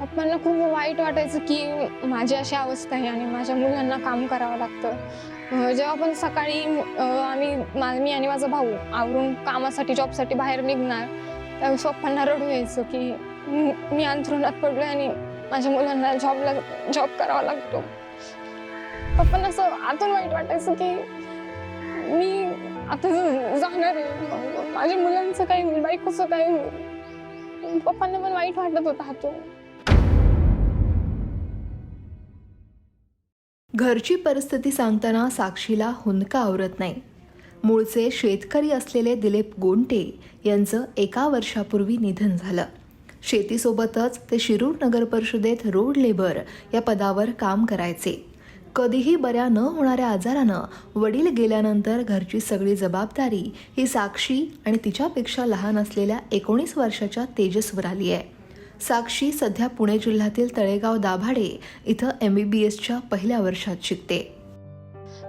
पप्पांना खूप वाईट वाटायचं की माझी अशी अवस्था आहे आणि माझ्या मुलांना काम करावं लागतं. जेव्हा पण सकाळी आम्ही मी आणि माझा भाऊ आवरून कामासाठी जॉबसाठी बाहेर निघणार त्यावेळेस पप्पांना रडू यायचं की मी- अंथरुणात पडलो आणि माझ्या मुलांना जॉबला जॉब करावा लागतो. पप्पांना असं आतून वाईट वाटायचं की मी आता जाणार आहे. माझ्या मुलांचं काही होईल बायकोचं काही पप्पांना पण वाईट वाटत होतं हातून घरची परिस्थिती सांगताना साक्षीला हुंदका आवरत नाही. मूळचे शेतकरी असलेले दिलीप गोंटे यांचं एका वर्षापूर्वी निधन झालं. शेतीसोबतच ते शिरूर नगर परिषदेत रोड लेबर या पदावर काम करायचे. कधीही बऱ्या न होणाऱ्या आजारानं वडील गेल्यानंतर घरची सगळी जबाबदारी ही साक्षी आणि तिच्यापेक्षा लहान असलेल्या एकोणीस वर्षाच्या तेजसवर आली आहे साक्षी सध्या पुणे जिल्ह्यातील तळेगाव दाभाडे इथं एम बी बी एसच्या पहिल्या वर्षात शिकते.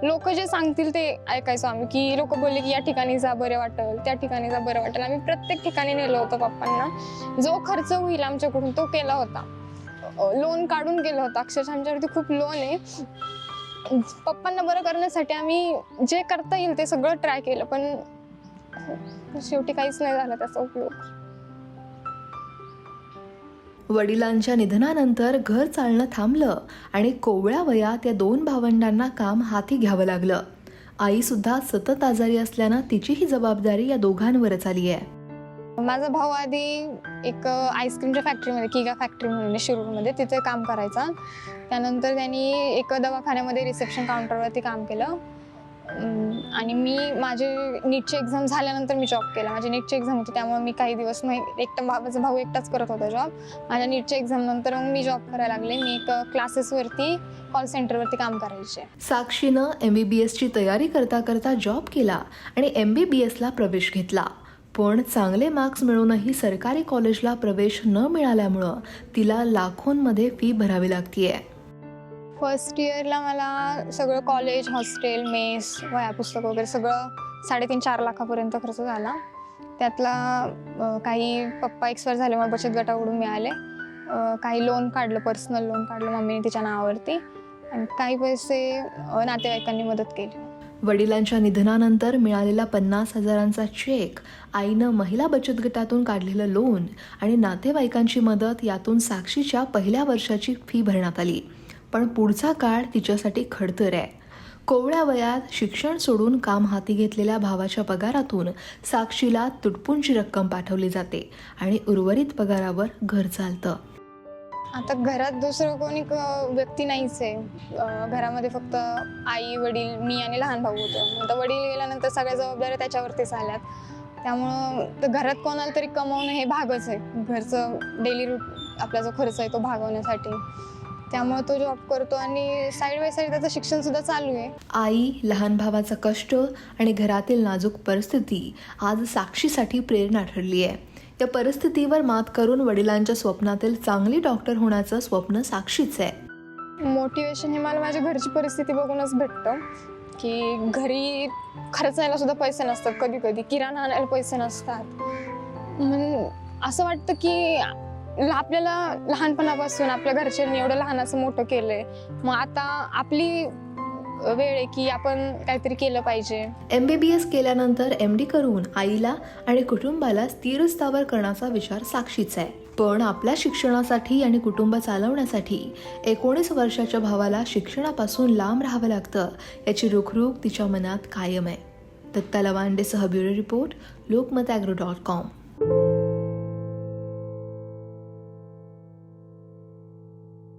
लोक जे सांगतील ते ऐकायचो आम्ही की लोक बोलले की या ठिकाणी जा बरं वाटेल त्या ठिकाणी जा बरं वाटेल. आम्ही प्रत्येक ठिकाणी नेलो होतो पप्पांना. जो खर्च होईल आमच्याकडून तो केला होता. लोन काढून केलं होतं. अक्षरशः आमच्यावरती खूप लोन आहे. पप्पांना बरं करण्यासाठी आम्ही जे करता येईल ते सगळं ट्राय केलं पण शेवटी काहीच नाही झालं त्याचा उपयोग. वडिलांच्या निधनानंतर घर चालणं थांबलं आणि कोवळ्या वयात या दोन भावंडांना काम हाती घ्यावं लागलं. आईसुद्धा सतत आजारी असल्यानं तिचीही जबाबदारी या दोघांवरच आली आहे. माझा भाऊ आधी एक आईस्क्रीमच्या फॅक्टरीमध्ये किगा फॅक्टरी म्हणून शिरूरमध्ये तिथे काम करायचा. त्यानंतर त्यांनी एक दवाखान्यामध्ये रिसेप्शन काउंटरवरती काम केलं. आणि मी माझे नीटची एक्झाम झाल्यानंतर मी जॉब केला. माझी नीटची एक्झाम होती त्यामुळे मी काही दिवस नाही एकटा भा- माझा भाऊ एकटाच करत होता जॉब माझ्या नीटच्या एक्झाम नंतर मग मी जॉब करायला लागले. मी एक क्लासेसवरती कॉल सेंटरवरती काम करायचे. साक्षीनं एम बी बी एसची तयारी करता करता जॉब केला आणि एम बी बी एसला प्रवेश घेतला. पण चांगले मार्क्स मिळूनही सरकारी कॉलेजला प्रवेश न मिळाल्यामुळं तिला लाखोंमध्ये फी भरावी लागतीये. फर्स्ट इयरला मला सगळं कॉलेज हॉस्टेल मेस वह्या पुस्तक वगैरे सगळं साडेतीन चार लाखापर्यंत खर्च झाला. त्यातला काही पप्पा एक्सपायर झाल्यामुळे बचत गटाकडून मिळाले. काही लोन काढलं पर्सनल लोन काढलं मम्मीने तिच्या नावावरती. आणि काही पैसे नातेवाईकांनी मदत केली. वडिलांच्या निधनानंतर मिळालेला पन्नास हजारांचा चेक आईनं महिला बचत गटातून काढलेलं लोन आणि नातेवाईकांची मदत यातून साक्षीच्या पहिल्या वर्षाची फी भरण्यात आली. पण पुढचा काळ तिच्यासाठी खडतर आहे. कोवळ्या वयात शिक्षण सोडून काम हाती घेतलेल्या भावाच्या पगारातून साक्षीला तुटपुंची रक्कम पाठवली जाते आणि उर्वरित पगारावर घर चालतं. आता घरात दुसरं कोणी क- व्यक्ती नाहीच आहे. घरामध्ये फक्त आई वडील मी आणि लहान भाऊ होतो. आता वडील गेल्यानंतर सगळ्या जबाबदाऱ्या त्याच्यावरतीच आल्यात. त्यामुळं तर घरात कोणाला तरी कमवणं हे भागच आहे. घरचं डेली रूट आपला जो खर्च आहे तो भागवण्यासाठी. त्यामुळे तो जॉब करतो आणि साईड बाय साईड त्याचं शिक्षण सुद्धा चालू आहे. आई लहान भावाचं कष्ट आणि घरातील नाजूक परिस्थिती आज साक्षीसाठी प्रेरणा ठरली आहे. या परिस्थितीवर मात करून वडिलांच्या स्वप्नातील चांगली डॉक्टर होण्याचं स्वप्न साक्षीच आहे. मोटिवेशन हे मला माझ्या घरची परिस्थिती बघूनच भेटतं. की घरी खर्चायला सुद्धा पैसे नसतात कधी कधी किराणा आणायला पैसे नसतात. असं वाटतं की आपल्याला लहानपणापासून आपल्या घरच्यांनी एवढं लहानाचं मोठं केलंय. मग आता आपली वेळ आहे की आपण काहीतरी केलं पाहिजे. एम बी बी एस केल्यानंतर एम डी करून आईला आणि कुटुंबाला स्थिर स्थावर करण्याचा विचार साक्षीचा आहे. पण आपल्या शिक्षणासाठी आणि कुटुंब चालवण्यासाठी एकोणीस वर्षाच्या भावाला शिक्षणापासून लांब राहावं लागतं याची रुखरुख तिच्या मनात कायम आहे. Datta लवांडेसह bureau report Lokmat agro dot com.